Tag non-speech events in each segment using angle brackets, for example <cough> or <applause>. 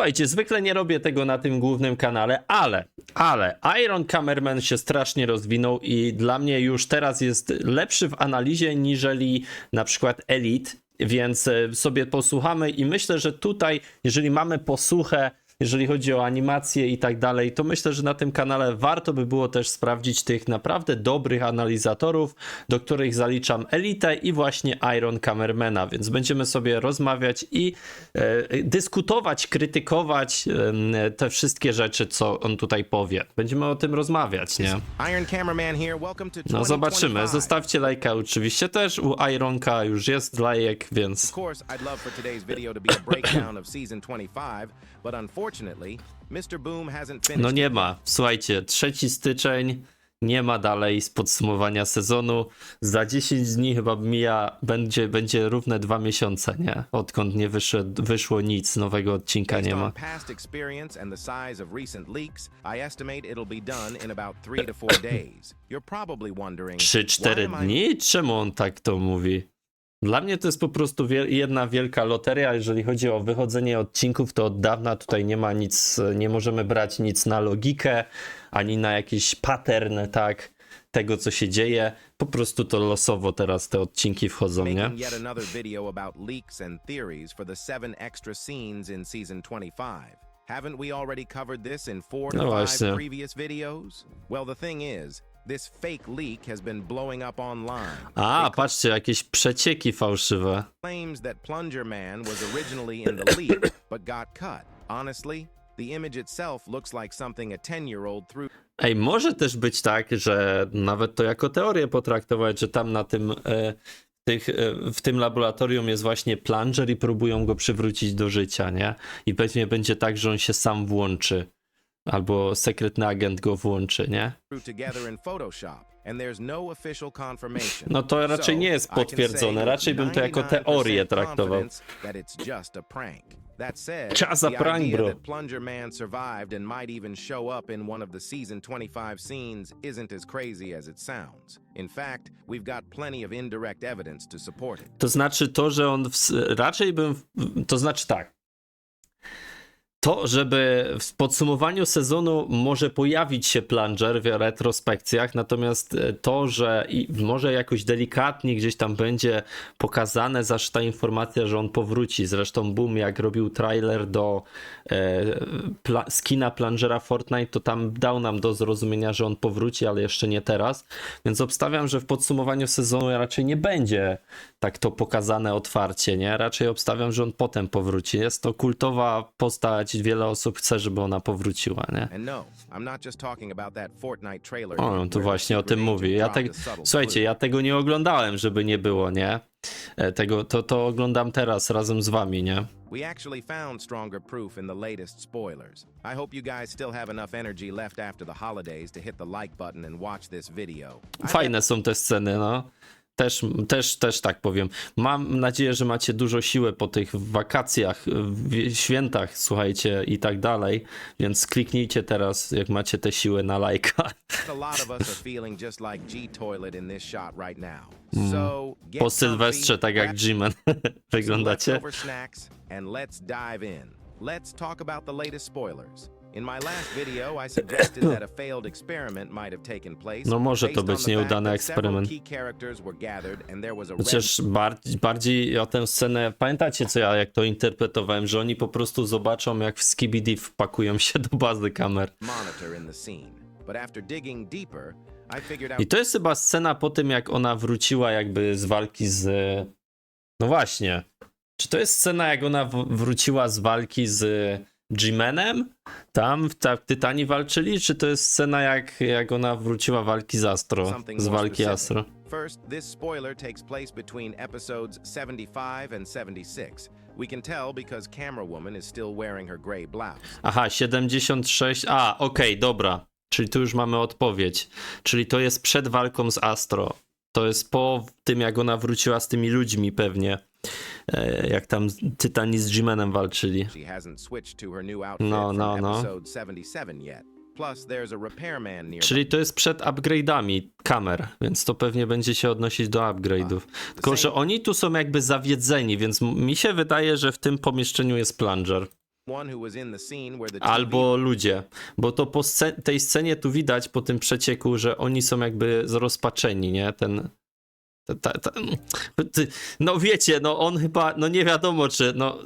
Słuchajcie, zwykle nie robię tego na tym głównym kanale, ale, ale Iron Cameraman się strasznie rozwinął i dla mnie już teraz jest lepszy w analizie niżeli na przykład Elite, więc e, sobie posłuchamy i myślę, że tutaj, jeżeli mamy posłuchę, jeżeli chodzi o animację i tak dalej, to myślę, że na tym kanale warto by było też sprawdzić tych naprawdę dobrych analizatorów, do których zaliczam Elite i właśnie Iron Cameramana, więc będziemy sobie rozmawiać i e, dyskutować, krytykować em, te wszystkie rzeczy, co on tutaj powie. Będziemy o tym rozmawiać, nie? Iron Cameraman here. Welcome to No zobaczymy. 2025. Zostawcie lajka oczywiście też. U Ironka już jest lajek, więc Of course, I'd love for today's video to be a breakdown of season 25, but unfortunately, Mr. Boom hasn't finished. no nie ma. Słuchajcie, 3 styczeń, nie ma dalej z podsumowania sezonu. Za 10 dni chyba mija, będzie, będzie równe dwa miesiące, nie? Odkąd nie wyszło, wyszło nic, nowego odcinka nie ma. on past experience and the size of recent leaks, I estimate it'll be done in about three to four <coughs> days. You're probably wondering, 3-4 why am I- dni? Czemu on tak to mówi? Dla mnie to jest po prostu wiel- jedna wielka loteria. Jeżeli chodzi o wychodzenie odcinków, to od dawna tutaj nie ma nic, nie możemy brać nic na logikę, ani na jakiś pattern, tak, tego co się dzieje. Po prostu to losowo teraz te odcinki wchodzą, nie? making yet another video about leaks and theories for the seven extra scenes in season 25. Haven't we already covered this in four to No five właśnie. previous videos? Well, the thing is, this fake leak has been blowing up online. A, patrzcie, jakieś przecieki fałszywe. claims that Plunger Man was originally in the leak, <coughs> but got cut. Honestly, the image itself looks like something a 10-year-old threw Ej, może też być tak, że nawet to jako teorię potraktować, że tam na tym, e, tych, e, w tym laboratorium jest właśnie plunger i próbują go przywrócić do życia, nie? I pewnie będzie tak, że on się sam włączy. Albo sekretny agent go włączy, nie? no. No to raczej nie jest potwierdzone, raczej bym to jako 99% teorię traktował. Czas za prank, bro. that Plunger Man survived and might even show up in one of the season 25 scenes isn't as crazy as it sounds. In fact, we've got plenty of indirect evidence to support it. To znaczy to, że on. W, raczej bym. To znaczy tak. To, żeby w podsumowaniu sezonu może pojawić się plunger w retrospekcjach, natomiast e, to, że może jakoś delikatnie gdzieś tam będzie pokazane zawsze ta informacja, że on powróci. Zresztą Boom, jak robił trailer do e, pla, skina plungera Fortnite, to tam dał nam do zrozumienia, że on powróci, ale jeszcze nie teraz. Więc obstawiam, że w podsumowaniu sezonu raczej nie będzie tak to pokazane otwarcie, nie? Raczej obstawiam, że on potem powróci. Jest to kultowa postać, wiele osób chce, żeby ona powróciła, nie? No. O, on tu właśnie o tym mówi. Ja subtle słuchajcie, ja tego nie oglądałem, żeby nie było, nie? E, Tego, to, to oglądam teraz razem z wami, nie? We actually found stronger proof in the latest spoilers. I hope you guys still have enough energy left after the holidays to hit the like button and watch this video. Fajne są te sceny, no. Też, też, też tak powiem. Mam nadzieję, że macie dużo siły po tych wakacjach, w- świętach, słuchajcie, i tak dalej. Więc kliknijcie teraz, jak macie te siły na lajka. get Po Sylwestrze, tak jak some <laughs> wyglądacie. Let's talk about the latest spoilers. In my last video, I <laughs> suggested that a failed experiment might have taken place. No może to based być on the fact nieudany eksperyment. key characters were gathered and there was a red Chociaż bardziej, bardziej o tę scenę, pamiętacie co ja jak to interpretowałem, że oni po prostu zobaczą jak w Skibidi wpakują się do bazy kamer. monitor in the scene. But after digging deeper, I figured out I to jest chyba scena po tym jak ona wróciła jakby z walki z... No właśnie. Czy to jest scena jak ona wróciła z walki z G-Manem? Tam w ta, Tytani walczyli? Czy to jest scena jak, jak ona wróciła walki z Astro? Z walki. Astro. First, this spoiler takes place between episodes 75 and 76. We can tell because Camera Woman is still wearing her gray blouse. Aha, 76. A, okej, dobra. Czyli tu już mamy odpowiedź. Czyli to jest przed walką z Astro. To jest po tym, jak ona wróciła z tymi ludźmi pewnie. E, jak tam Tytani z G-Manem walczyli. No, no, no. episode 77 yet. Plus, there's a repairman nearby. Czyli to jest przed upgrade'ami kamer, więc to pewnie będzie się odnosić do upgrade'ów. Tylko, że oni tu są jakby zawiedzeni, więc mi się wydaje, że w tym pomieszczeniu jest plunger. Albo ludzie, bo to po tej scenie tu widać po tym przecieku, że oni są jakby zrozpaczeni, nie? Ten. Ta- ta- no wiecie, no on chyba, no nie wiadomo czy, no.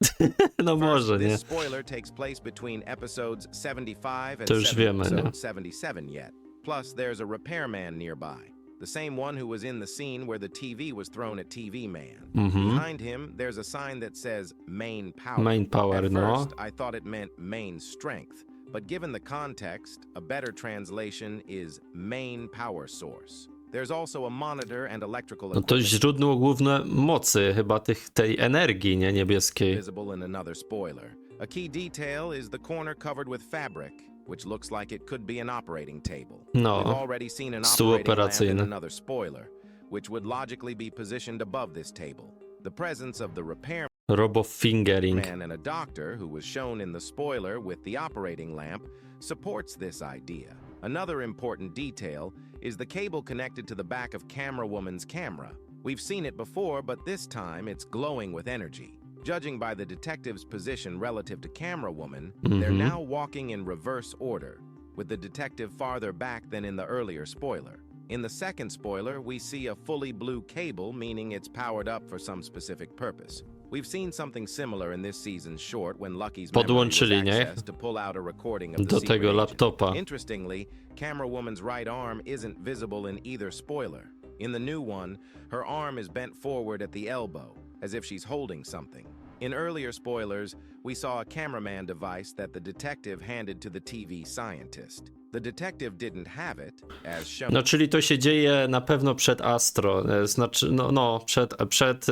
<laughs> no może, nie? This spoiler takes place between episodes 75 and To już wiemy, nie? episode 77 yet. Plus, there's a repairman nearby. The same one who was in the scene where the TV was thrown at TV Man. Mhm. Behind him, there's a sign that says main power. Main power, At no. first, I thought it meant main strength, but given the context, a better translation is main power source. There's also a monitor and electrical No to equipment źródło główne mocy chyba tych, tej energii, nie? Niebieskiej. visible in another spoiler. A key detail is the corner covered with fabric, which looks like it could be an operating table. No, We've already seen an stół operating lamp in operacyjny. another spoiler, which would logically be positioned above this table. The presence of the repairman Robo fingering. and a doctor, who was shown in the spoiler with the operating lamp, supports this idea. Another important detail is the cable connected to the back of Camera Woman's camera. We've seen it before, but this time it's glowing with energy. Judging by the detective's position relative to Camera Woman, they're Mhm. now walking in reverse order, with the detective farther back than in the earlier spoiler. In the second spoiler, we see a fully blue cable, meaning it's powered up for some specific purpose. We've seen something similar in this season's short when Lucky's memory was Podłączyli, nie? to pull out a recording of the Do tego laptopa. Interestingly, Camera Woman's right arm isn't visible in either spoiler. In the new one, her arm is bent forward at the elbow, as if she's holding something. In earlier spoilers, we saw a cameraman device that the detective handed to the TV scientist. The detective didn't have it, as shown. No, czyli to się dzieje na pewno przed Astro, znaczy, no, no przed, przed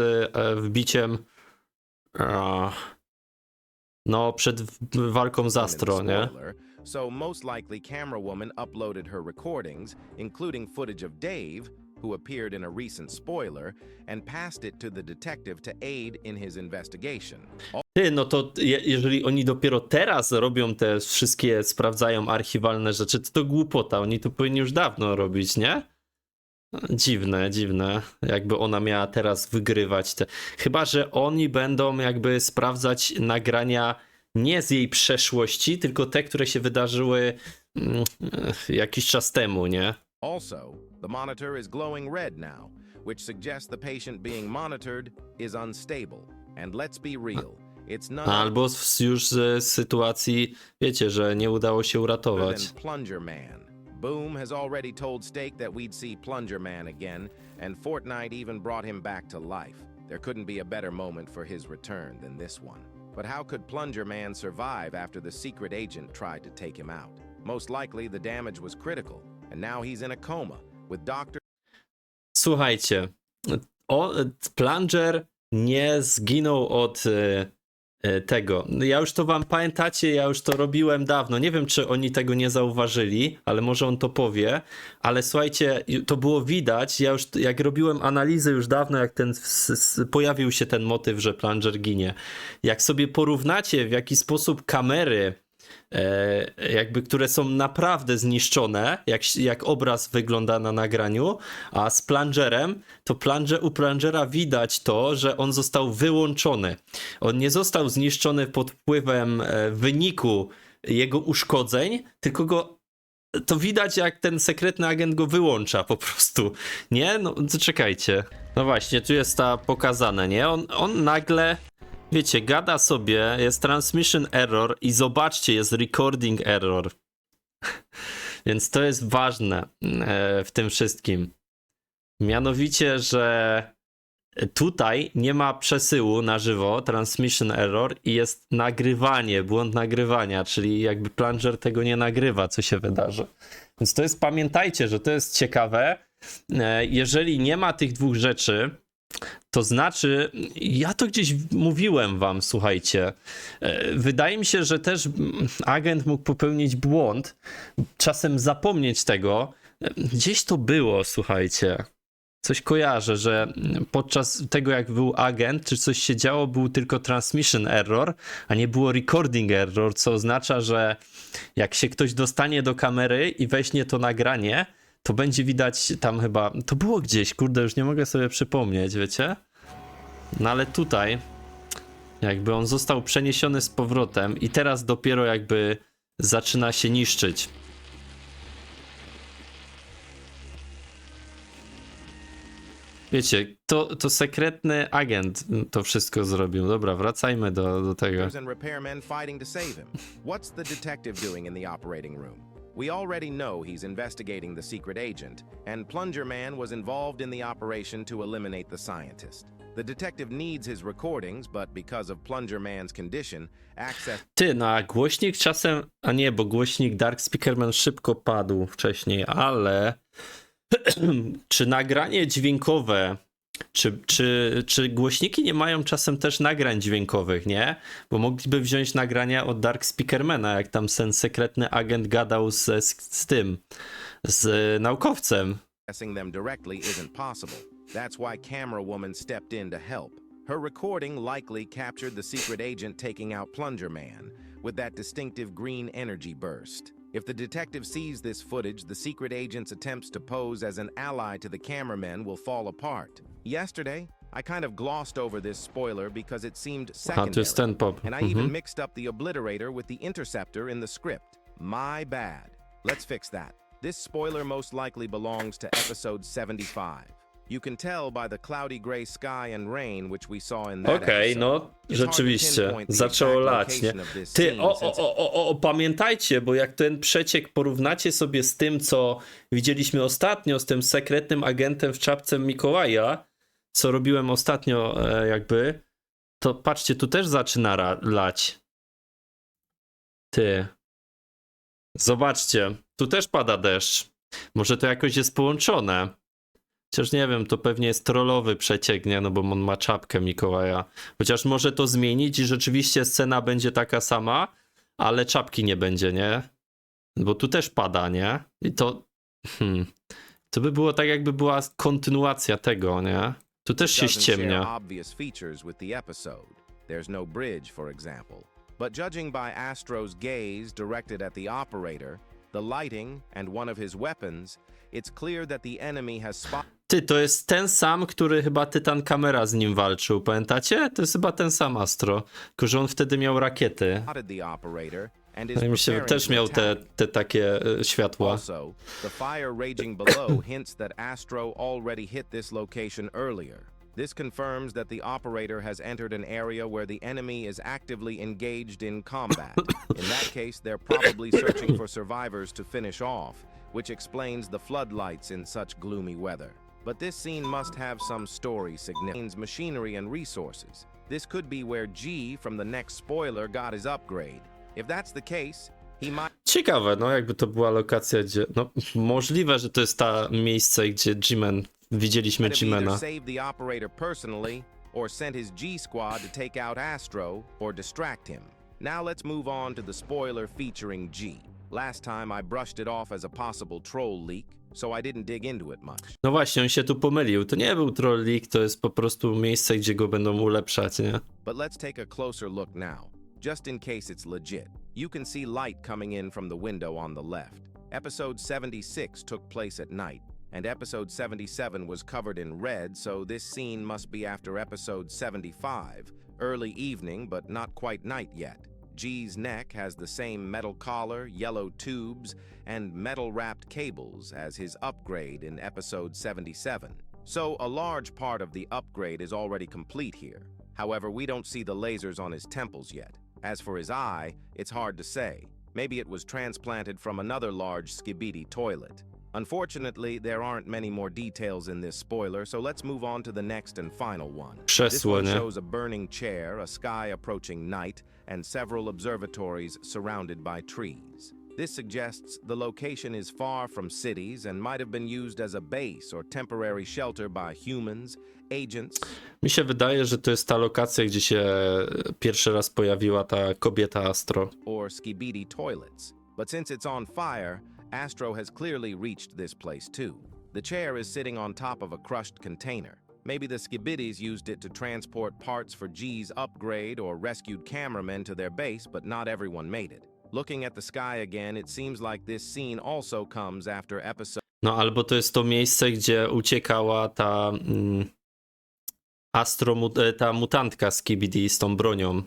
wbiciem, no, przed walką z Astro, nie? So most likely Camera Woman uploaded her recordings, including footage of Dave, who appeared in a recent spoiler, and passed it to the detective to aid in his investigation. Ty, no to je, jeżeli oni dopiero teraz robią te wszystkie, sprawdzają archiwalne rzeczy, to to głupota, oni to powinni już dawno robić, nie? Dziwne, dziwne, jakby ona miała teraz wygrywać te. Chyba, że oni będą jakby sprawdzać nagrania nie z jej przeszłości, tylko te, które się wydarzyły mm, jakiś czas temu, nie? Also, the monitor is glowing red now, which suggests the patient being monitored is unstable. And let's be real, it's none Albo z, już z sytuacji, wiecie, że nie udało się uratować. than Plunger Man. Boom has already told Stake that we'd see Plunger Man again, and Fortnite even brought him back to life. There couldn't be a better moment for his return than this one. But how could Plunger Man survive after the secret agent tried to take him out? Most likely the damage was critical, and now he's in a coma, with Doctor. Słuchajcie, o, Plunger nie zginął od tego. Ja już to wam pamiętacie, ja już to robiłem dawno. Nie wiem, czy oni tego nie zauważyli, ale może on to powie. Ale słuchajcie, to było widać. Ja już, jak robiłem analizę już dawno, jak ten pojawił się ten motyw, że Plunger ginie. Jak sobie porównacie, w jaki sposób kamery e, jakby, które są naprawdę zniszczone, jak, jak obraz wygląda na nagraniu, a z plungerem, to plunger, u plungera widać to, że on został wyłączony. On nie został zniszczony pod wpływem e, wyniku jego uszkodzeń, tylko go to widać, jak ten sekretny agent go wyłącza po prostu. Nie? No czekajcie. No właśnie, tu jest ta pokazane, nie? On, on nagle, wiecie, gada sobie, jest transmission error i zobaczcie, jest recording error. <laughs> Więc to jest ważne e, w tym wszystkim. Mianowicie, że tutaj nie ma przesyłu na żywo, transmission error i jest nagrywanie, błąd nagrywania, czyli jakby plunger tego nie nagrywa, co się wydarzy. Więc to jest, pamiętajcie, że to jest ciekawe. E, Jeżeli nie ma tych dwóch rzeczy, to znaczy, ja to gdzieś mówiłem wam, słuchajcie. e, Wydaje mi się, że też agent mógł popełnić błąd, czasem zapomnieć tego. E, Gdzieś to było, słuchajcie. Coś kojarzę, że podczas tego, jak był agent, czy coś się działo, był tylko transmission error, a nie było recording error, co oznacza, że jak się ktoś dostanie do kamery i weźmie to nagranie, to będzie widać tam chyba. To było gdzieś, kurde, już nie mogę sobie przypomnieć, wiecie? No ale tutaj Jakby on został przeniesiony z powrotem i teraz dopiero jakby zaczyna się niszczyć. Wiecie, to, to sekretny agent to wszystko zrobił. Dobra, wracajmy do, do tego. We already know he's investigating the secret agent, and Plunger Man was involved in the operation to eliminate the scientist. The detective needs his recordings, but because of Plunger Man's condition, access Ty, no a głośnik czasem. A nie, bo głośnik Dark Speakerman szybko padł wcześniej, ale. <clears throat> czy nagranie dźwiękowe. Czy, czy, czy głośniki nie mają czasem też nagrań dźwiękowych, nie? Bo mogliby wziąć nagrania od Dark Speakermana, jak tam ten sekretny agent gadał z, z, z tym, z naukowcem. them directly isn't possible. That's why Camera Woman stepped in to help. Her recording likely captured the secret agent taking out Plunger Man with that distinctive green energy burst. If the detective sees this footage, the secret agent's attempts to pose as an ally to the cameramen will fall apart. Yesterday, I kind of glossed over this spoiler because it seemed secondary. ten pop. And I even Mhm. mixed up the obliterator with the interceptor in the script. My bad. Let's fix that. This spoiler most likely belongs to episode 75. You can tell by the cloudy gray sky and rain which we saw in that Okej, episode. no hard to rzeczywiście, zaczęło lać, nie? Ty, o, o, o, o, o, pamiętajcie, bo jak ten przeciek porównacie sobie z tym, co widzieliśmy ostatnio, z tym sekretnym agentem w czapce Mikołaja, co robiłem ostatnio e, jakby, to patrzcie, tu też zaczyna ra- lać. Ty. Zobaczcie, tu też pada deszcz. Może to jakoś jest połączone. Chociaż nie wiem, to pewnie jest trollowy przeciek, nie? No bo on ma czapkę Mikołaja. Chociaż może to zmienić i rzeczywiście scena będzie taka sama, ale czapki nie będzie, nie? Bo tu też pada, nie? I to. Hmm, to by było tak, jakby była kontynuacja tego, nie? Tu też się ściemnia. There's no bridge, for example. But judging by Astro's gaze directed at the operator, the lighting, and one of his weapons, it's clear that the enemy has spotted Ty, to jest ten sam, który chyba Tytan Kamera z nim walczył, pamiętacie? To jest chyba ten sam Astro. Tylko, że on wtedy miał rakiety. No i że preparing też miał te, te takie e, światła. Also, the fire raging below <coughs> hints that Astro already hit this location earlier. This confirms that the operator has entered an area where the enemy is actively engaged in combat. In that case, they're probably searching for survivors to finish off, which explains the floodlights in such gloomy weather. But this scene must have some story significance, machinery and resources. This could be where G from the next spoiler got his upgrade. If that's the case, he might Ciekawe, no jakby to była lokacja, gdzie. No, możliwe, że to jest ta miejsce, gdzie G-Man. Widzieliśmy might have either G-Mana. saved the operator personally or sent his G squad to take out Astro or distract him. Now let's move on to the spoiler featuring G. Last time I brushed it off as a possible troll leak, so I didn't dig into it much. No właśnie, on się tu pomylił. To nie był Troll League, to jest po prostu miejsce, gdzie go będą ulepszać, nie? But let's take a closer look now, just in case it's legit. You can see light coming in from the window on the left. Episode 76 took place at night, and episode 77 was covered in red, so this scene must be after episode 75, early evening, but not quite night yet. G's neck has the same metal collar, yellow tubes, and metal wrapped cables as his upgrade in episode 77. So, a large part of the upgrade is already complete here. However, we don't see the lasers on his temples yet. As for his eye, it's hard to say. Maybe it was transplanted from another large skibidi toilet. Unfortunately, there aren't many more details in this spoiler, so let's move on to the next and final one. This one shows a burning chair, a sky approaching night, and several observatories surrounded by trees. This suggests the location is far from cities and might have been used as a base or temporary shelter by humans, agents, Mi się wydaje, że to jest ta lokacja, gdzie się pierwszy raz pojawiła ta kobieta Astro. or skibidi toilets. But since it's on fire, Astro has clearly reached this place too. The chair is sitting on top of a crushed container. Maybe the skibidis used it to transport parts for G's upgrade or rescued cameramen to their base, but not everyone made it. Looking at the sky again, it seems like this scene also comes after episode No albo to jest to miejsce, gdzie uciekała ta. Mm, Astro, ta mutantka KBD z tą bronią.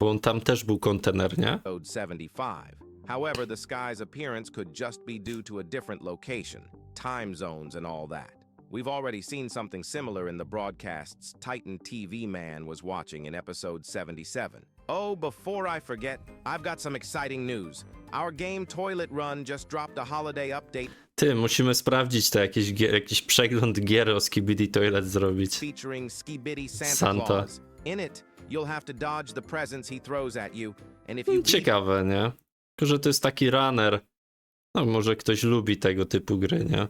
Bo on tam też był kontener, nie? 75. However, the sky's appearance could just be due to a different location, time zones, and all that. We've already seen something similar in the broadcasts Titan TV Man was watching in episode 77. Oh, before I forget, I've got some exciting news. Our game Toilet Run just dropped a holiday update Ty, musimy sprawdzić to, jakiś, jakiś przegląd gier o Skibidi Toilet zrobić. featuring Skibidi Santa, Santa. Claus. In it, you'll have to dodge the presents he throws at you, and if you hmm, Ciekawe, nie? Tylko, że to jest taki runner. No, może ktoś lubi tego typu gry, nie?